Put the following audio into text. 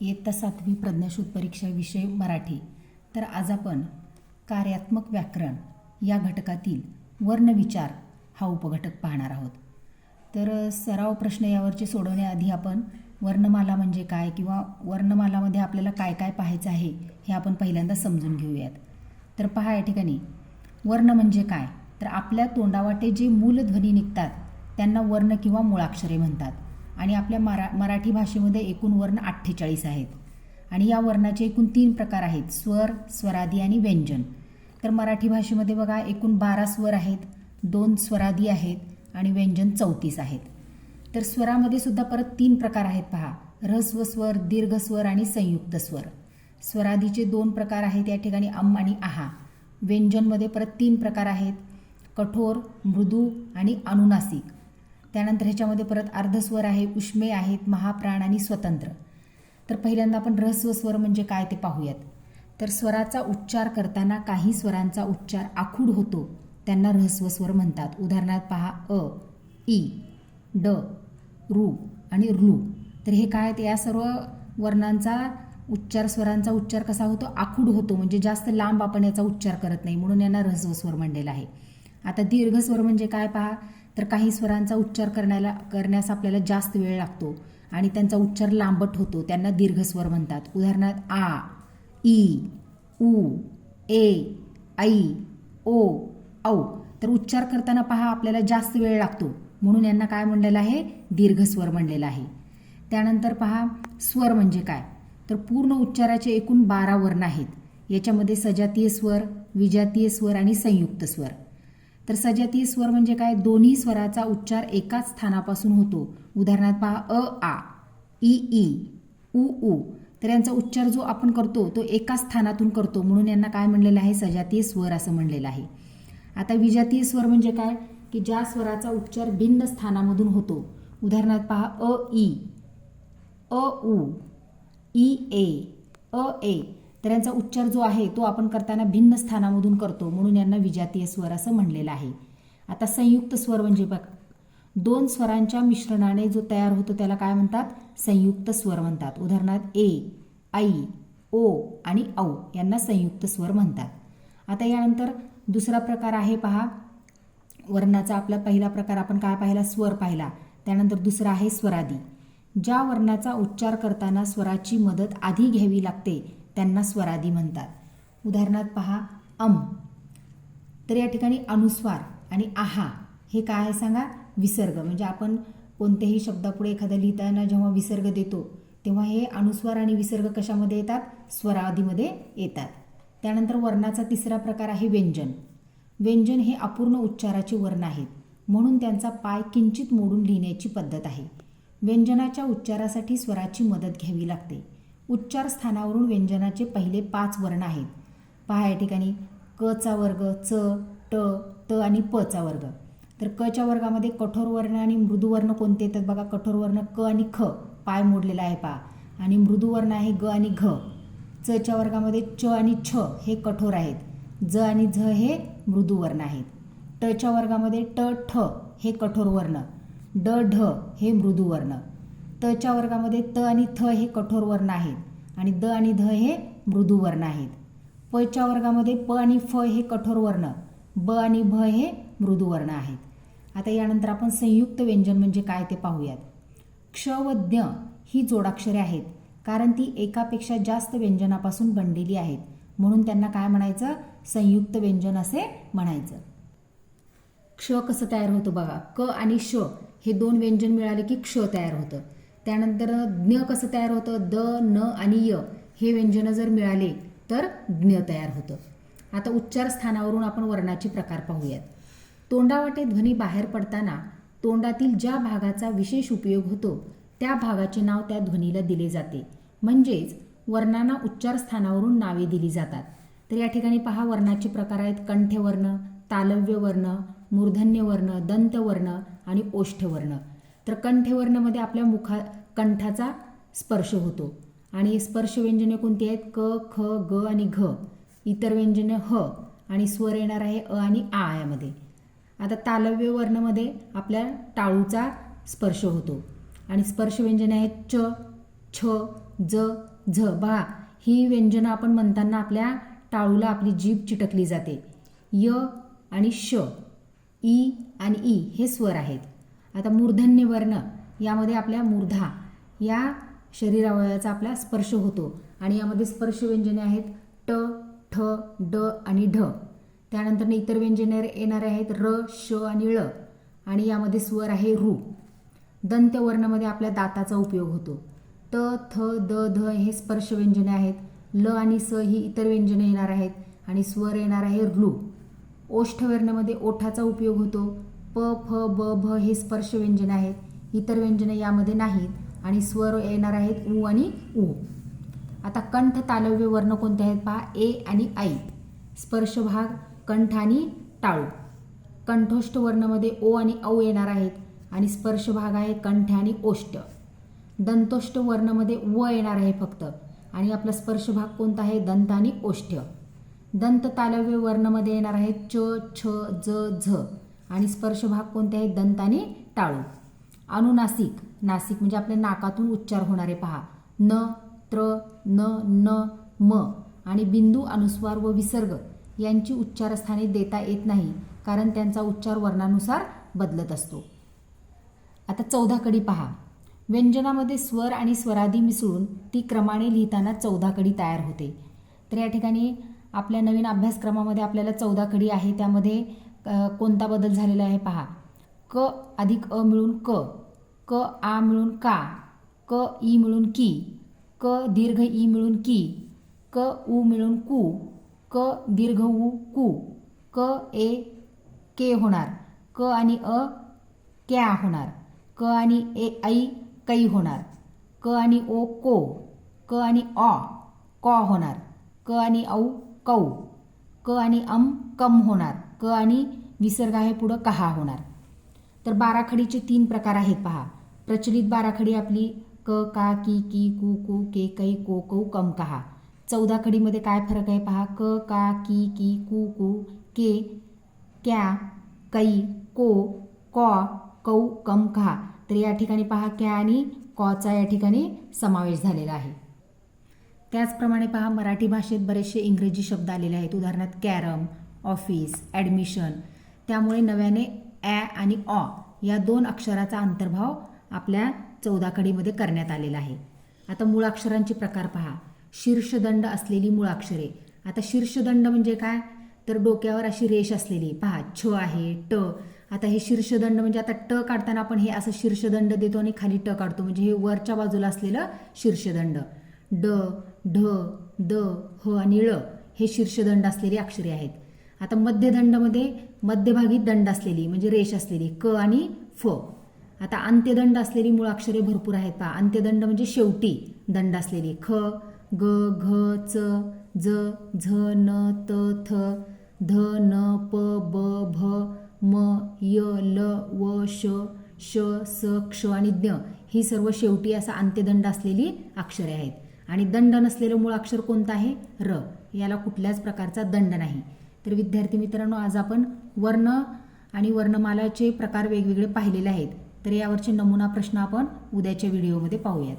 इयत्ता सातवी प्रज्ञाशोध परीक्षा विषय मराठी. तर आज आपण कार्यात्मक व्याकरण या घटकातील वर्णविचार हा उपघटक पाहणार आहोत. तर सराव प्रश्न यावरचे सोडवण्याआधी आपण वर्णमाला म्हणजे काय किंवा वर्णमालामध्ये आपल्याला काय काय पाहायचं आहे हे आपण पहिल्यांदा समजून घेऊयात. तर पहा या ठिकाणी वर्ण म्हणजे काय? तर आपल्या तोंडावाटे जे मूलध्वनी निघतात त्यांना वर्ण किंवा मुळाक्षरे म्हणतात. आणि आपल्या मरा मराठी भाषेमध्ये एकूण वर्ण अठ्ठेचाळीस आहेत. आणि या वर्णाचे एकूण तीन प्रकार आहेत स्वर स्वरादी आणि व्यंजन. तर मराठी भाषेमध्ये बघा एकूण बारा स्वर आहेत दोन स्वरादी आहेत आणि व्यंजन चौतीस आहेत. तर स्वरामध्ये सुद्धा परत तीन प्रकार आहेत पहा ऱ्हस्व स्वर दीर्घ स्वर आणि संयुक्त स्वर. स्वरादीचे दोन प्रकार आहेत या ठिकाणी अम आणि आहा. व्यंजनमध्ये परत तीन प्रकार आहेत कठोर मृदू आणि अनुनासिक. त्यानंतर ह्याच्यामध्ये परत अर्धस्वर आहे उष्मे आहेत महाप्राण आणि स्वतंत्र. तर पहिल्यांदा आपण रहस्व स्वर म्हणजे काय ते पाहूयात. तर स्वराचा उच्चार करताना काही स्वरांचा उच्चार आखूड होतो त्यांना रहस्व स्वर म्हणतात. उदाहरणार्थ पहा अ ई ड रू आणि ऋ तर हे काय ते या सर्व वर्णांचा उच्चार स्वरांचा उच्चार कसा होतो? आखूड होतो म्हणजे जास्त लांब आपण याचा उच्चार करत नाही म्हणून यांना रहस्व स्वर म्हणलेला आहे. आता दीर्घ स्वर म्हणजे काय पहा? तर काही स्वरांचा उच्चार करण्याला करण्यास आपल्याला जास्त वेळ लागतो आणि त्यांचा उच्चार लांबट होतो. त्यांना दीर्घ स्वर म्हणतात. उदाहरणार्थ आ ई उ ए आई ओ औ. तर उच्चार करताना पहा आपल्याला जास्त वेळ लागतो. म्हणून यांना काय म्हणलेलं आहे? दीर्घ स्वर म्हणलेलं आहे. त्यानंतर पहा स्वर म्हणजे काय? तर पूर्ण उच्चाराचे एकूण बारा वर्ण आहेत. याच्यामध्ये सजातीय स्वर विजातीय स्वर आणि संयुक्त स्वर. तर सजातीय स्वर म्हणजे काय? दोन्ही स्वराचा उच्चार एकाच स्थानापासून होतो. उदाहरणार्थ पहा अ आ ई ई उ उ. तर यांचा उच्चार जो आपण करतो तो एकाच स्थानातून करतो. म्हणून यांना काय म्हणलेलं आहे? सजातीय स्वर असं म्हणलेलं आहे. आता विजातीय स्वर म्हणजे काय? की ज्या स्वराचा उच्चार भिन्न स्थानामधून होतो. उदाहरणार्थ पहा अ ई अ उ ई ए अ ए. तर यांचा उच्चार जो आहे तो आपण करताना भिन्न स्थानामधून करतो म्हणून यांना विजातीय स्वर असं म्हणलेलं आहे. आता संयुक्त स्वर म्हणजे बघ दोन स्वरांच्या मिश्रणाने जो तयार होतो त्याला काय म्हणतात? संयुक्त स्वर म्हणतात. उदाहरणार्थ ए आई ओ आणि औ यांना संयुक्त स्वर म्हणतात. आता यानंतर दुसरा प्रकार आहे पहा. वर्णाचा आपला पहिला प्रकार आपण काय पाहिला? स्वर पाहिला. त्यानंतर दुसरा आहे स्वरादी. ज्या वर्णाचा उच्चार करताना स्वराची मदत आधी घ्यावी लागते त्यांना स्वरादी म्हणतात. उदाहरणार्थ पहा अम. तर या ठिकाणी अनुस्वार आणि आहा हे काय आहे सांगा? विसर्ग. म्हणजे आपण कोणत्याही शब्दापुढे एखादा लिहिताना जेव्हा विसर्ग देतो तेव्हा हे अनुस्वार आणि विसर्ग कशामध्ये येतात? स्वरादीमध्ये येतात. त्यानंतर वर्णाचा तिसरा प्रकार आहे व्यंजन. व्यंजन हे अपूर्ण उच्चाराचे वर्ण आहेत म्हणून त्यांचा पाय किंचित मोडून लिहिण्याची पद्धत आहे. व्यंजनाच्या उच्चारासाठी स्वराची मदत घ्यावी लागते. उच्चार स्थानावरून व्यंजनाचे पहिले पाच वर्ण आहेत. पहा या ठिकाणी. क चा वर्ग च ट त आणि प चा वर्ग. तर क च्या वर्गामध्ये कठोर वर्ण आणि मृदू वर्ण कोणते येतात बघा? कठोर वर्ण क आणि ख. पाय मोडलेला आहे पा आणि मृदू वर्ण आहे ग आणि घ. च च्या वर्गामध्ये च आणि छ हे कठोर आहेत. ज आणि झ हे मृदू वर्ण आहेत. ट च्या वर्गामध्ये ट ठ हे कठोर वर्ण. ड ढ हे मृदू वर्ण. त च्या वर्गामध्ये त आणि थ हे कठोर वर्ण आहेत आणि द आणि ध हे मृदू वर्ण आहेत. प च्या वर्गामध्ये प आणि फ हे कठोर वर्ण ब आणि भ हे मृदू वर्ण आहेत. आता यानंतर आपण संयुक्त व्यंजन म्हणजे काय ते पाहूयात. क्ष व ज्ञ ही जोडाक्षरे आहेत कारण ती एकापेक्षा जास्त व्यंजनापासून बनलेली आहेत. म्हणून त्यांना काय म्हणायचं? संयुक्त व्यंजन असे म्हणायचं. क्ष कसं तयार होतं बघा. क आणि श हे दोन व्यंजन मिळाले की क्ष तयार होतं. त्यानंतर ज्ञ कसं तयार होतं? द न आणि य हे व्यंजनं जर मिळाले तर ज्ञ तयार होतं. आता उच्चार स्थानावरून आपण वर्णाचे प्रकार पाहूयात. तोंडावाटे ध्वनी बाहेर पडताना तोंडातील ज्या भागाचा विशेष उपयोग होतो त्या भागाचे नाव त्या ध्वनीला दिले जाते. म्हणजेच वर्णांना उच्चार स्थानावरून नावे दिली जातात. तर या ठिकाणी पहा वर्णाचे प्रकार आहेत कंठ्यवर्ण तालव्य वर्ण मूर्धन्य वर्ण दंतवर्ण आणि ओष्ठवर्ण. तर कंठ्यवर्णमध्ये आपल्या मुखा कंठाचा स्पर्श होतो. आणि स्पर्श व्यंजने कोणती आहेत? क ख ग आणि घ. इतर व्यंजने ह आणि स्वर येणार आहे अ आणि आ यामध्ये. आता तालव्य वर्णमध्ये आपल्या टाळूचा स्पर्श होतो. आणि स्पर्श व्यंजने आहेत च छ ज झ बा ही व्यंजनं आपण म्हणताना आपल्या टाळूला आपली जीभ चिटकली जाते. य आणि श ई आणि ई हे स्वर आहेत. आता मूर्धन्य वर्ण यामध्ये आपल्या मूर्धा या शरीरावयाचा आपला स्पर्श होतो. आणि यामध्ये स्पर्श व्यंजने आहेत ट ठ ड आणि ढ. त्यानंतर इतर व्यंजने येणारे आहेत र श आणि ळ. आणि यामध्ये स्वर आहे रू. दंत्यवर्णामध्ये आपल्या दाताचा उपयोग होतो. त थ द ध हे स्पर्श व्यंजने आहेत. ल आणि स ही इतर व्यंजने येणार आहेत. आणि स्वर येणार आहे ऋ ओष्ठवर्णामध्ये ओठाचा उपयोग होतो. प फ ब भ हे स्पर्श व्यंजन आहेत. इतर व्यंजनं यामध्ये नाहीत. आणि स्वर येणार आहेत उ आणि उ. आता कंठ तालव्य वर्ण कोणते आहेत पहा? ए आणि आई. स्पर्श भाग कंठ आणि टाळू. कंठोष्ठ वर्णामध्ये ओ आणि औ येणार आहेत. आणि स्पर्श भाग आहे कंठ आणि ओष्ठ. दंतोष्ठ वर्णामध्ये व येणार आहे फक्त. आणि आपला स्पर्श भाग कोणता आहे? दंत आणि ओष्ठ. दंत तालव्य वर्णामध्ये येणार आहेत च छ ज झ. आणि स्पर्श भाग कोणते आहेत? दंताने टाळू अनुनासिक. नासिक म्हणजे आपल्या नाकातून उच्चार होणारे पहा. न त्र न न म आणि बिंदू अनुस्वार व विसर्ग यांची उच्चारस्थाने देता येत नाही कारण त्यांचा उच्चार वर्णानुसार बदलत असतो. आता चौदा कडी पहा. व्यंजनामध्ये स्वर आणि स्वरादी मिसळून ती क्रमाने लिहिताना चौदा कडी तयार होते. तर या ठिकाणी आपल्या नवीन अभ्यासक्रमामध्ये आपल्याला चौदा कडी आहे. त्यामध्ये कोणता बदल झालेला आहे पहा. क अधिक अ मिळून क क आ मिळून का क ई मिळून की क दीर्घ ई मिळून की क उ मिळून कू क दीर्घ उ कू क ए के होणार क आणि अ क्या होणार क आणि ए ऐ कै होणार क आणि ओ को क आणि ऑ कॉ होणार क आणि औ कौ क आणि अम कम होणार. क आणि विसर्ग आहे पुढं कहा होणार. तर बाराखडीचे तीन प्रकार आहेत पहा. प्रचलित बाराखडी आपली क का की की कू कू के कै को कौ कम कहा. चौदा खडीमध्ये काय फरक आहे पहा? क का की की कू कू के क्या कै को कॉ कौ कम कहा. तर या ठिकाणी पहा क्या आणि कॉचा या ठिकाणी समावेश झालेला आहे. त्याचप्रमाणे पहा मराठी भाषेत बरेचसे इंग्रजी शब्द आलेले आहेत. उदाहरणार्थ कॅरम ऑफिस ॲडमिशन त्यामुळे नव्याने ॲ आणि ऑ या दोन अक्षराचा अंतर्भाव आपल्या चौदाकडीमध्ये करण्यात आलेला आहे. आता मूळाक्षरांचे प्रकार पहा. शीर्षदंड असलेली मूळाक्षरे आता शीर्षदंड म्हणजे काय? तर डोक्यावर अशी रेष असलेली. पहा छ आहे ट. आता हे शीर्षदंड म्हणजे आता ट काढताना आपण हे असं शीर्षदंड देतो आणि खाली ट काढतो. म्हणजे हे वरच्या बाजूला असलेलं शीर्षदंड. ड ढ द ह आणि ळ हे शीर्षदंड असलेली अक्षरे आहेत. आता मध्यदंडमध्ये मध्यभागी दंड असलेली म्हणजे रेष असलेली क आणि फ. आता अंत्यदंड असलेली मुळाक्षरे भरपूर आहेत पहा. अंत्यदंड म्हणजे शेवटी दंड असलेली. ख ग घ च ज झ न त थ ध न प ब भ म य ल व श श स क्ष आणि ज्ञ ही सर्व शेवटी असा अंत्यदंड असलेली अक्षरे आहेत. आणि दंड नसलेलं मूळ अक्षर कोणतं आहे? र. याला कुठल्याच प्रकारचा दंड नाही. तर विद्यार्थी मित्रांनो आज आपण वर्ण आणि वर्णमालाचे प्रकार वेगवेगळे पाहिलेले आहेत. तर यावरचे नमुना प्रश्न आपण उद्याच्या व्हिडिओमध्ये पाहूयात.